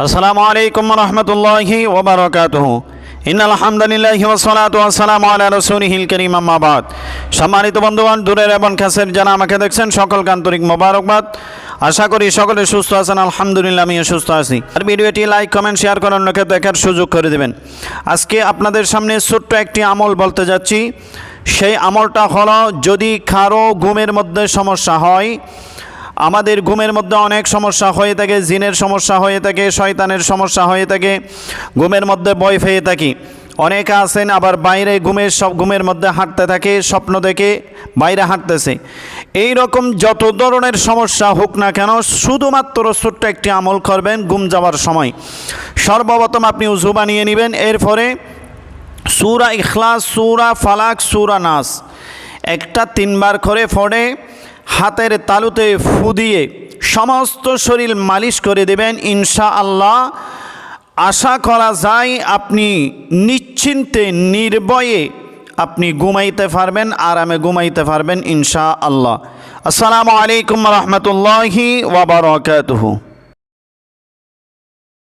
আসসালামু আলাইকুম রহমতুল্লাহি ওবরাকাতুহ। ইন আলহামদুলিল্লাহি ওয়াসসালাতু ওয়াসসালামু আলা রাসূলিহিল কারীম, আম্মা বাদ। সম্মানিত বন্ধুগণ, দূরের এবং কাছের যারা আমাকে দেখছেন, সকলকে আন্তরিক মোবারকবাদ। আশা করি সকলে সুস্থ আছেন, আলহামদুলিল্লাহ, আমিও সুস্থ আছি। আর ভিডিওটি লাইক, কমেন্ট, শেয়ার করে অন্যকে দেখার সুযোগ করে দেবেন। আজকে আপনাদের সামনে ছোট্ট একটি আমল বলতে যাচ্ছি। সেই আমলটা হলো, যদি কারও ঘুমের মধ্যে সমস্যা হয় আমাদের ঘুমের মধ্যে অনেক সমস্যা হয়ে থাকে, জিনের সমস্যা হয়ে থাকে, শয়তানের সমস্যা হয়ে থাকে, ঘুমের মধ্যে বয় পেয়ে থাকি। অনেকে আছেন আবার বাইরে ঘুমের সব ঘুমের মধ্যে হাঁটতে থাকে, স্বপ্ন দেখে বাইরে হাঁটতেছে। এই রকম যত ধরনের সমস্যা হোক না কেন, শুধুমাত্র ছোট্ট একটি আমল করবেন ঘুম যাওয়ার সময়। সর্বপ্রথম আপনি উজু বানিয়ে নেবেন, এরপরে সুরা ইখলাস, সুরা ফালাক, সুরা নাস। একটা তিনবার করে ফড়ে হাতের তালুতে ফু দিয়ে সমস্ত শরীর মালিশ করে দেবেন ইনশা আল্লাহ আশা করা যায় আপনি নিশ্চিন্তে, নির্ভয়ে আপনি ঘুমাইতে পারবেন, আরামে ঘুমাইতে পারবেন ইনশা আল্লাহ আসসালামু আলাইকুম রহমতুল্লাহি ওবরাকাতুহু